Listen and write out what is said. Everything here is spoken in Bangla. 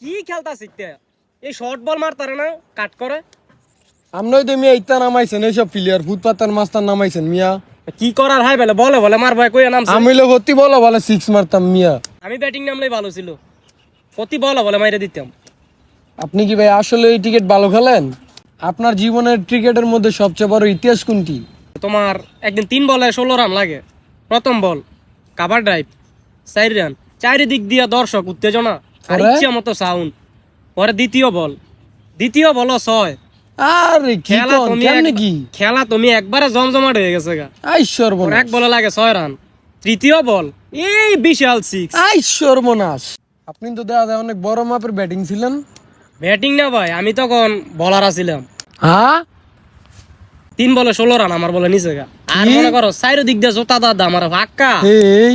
কি খেলতা শিখতে এই শর্ট বল মারতারে না কাট করে? আমরাই তো মিয়া ইত্যা নামাইছেন এইসব প্লেয়ার ফুটপাতার মাস্টার নামাইছেন মিয়া। কি করার হাই বলে বলে বলে মারবো কই নাম আমি লোক ভর্তি বলো বলে সিক্স মারতাম মিয়া। আমি ব্যাটিং নামলেই ভালো ছিল। প্রতি বলে বলে মাইরে দিতাম। আপনি কি ভাই আসলে এই টিকিট ভালো খেলেন? আপনার জীবনের ক্রিকেটের মধ্যে সবচেয়ে বড় ইতিহাস কোনটি? তোমার একদিন তিন বলে ষোলো রান লাগে। প্রথম বল কাভার ড্রাইভ চার রান। চারিদিক দিয়া দর্শক উত্তেজনা। আর? মতো সাউন্ড পরে দ্বিতীয় বল। দ্বিতীয় বল ছয়। আরে খেলা তুমি কি? খেলা তুমি একবারে জমজমাট হয়ে গেছে গা। ওর সর্বনাশ। এক বলে লাগে ছয় রান। তৃতীয় বল। এই বিশাল সিক্স সর্বনাশ। আপনি তো দেখা যায় অনেক বড় মাপের ব্যাটিং ছিলেন। ব্যাটিং না ভাই আমি তখন বলার আছিলাম। হ্যাঁ তিন বলে ষোলো রান আমার বলে নিচে গা। আর মনে করো চাইর দিক দিয়ে জোতা দাদা আমার ফাক্কা এই।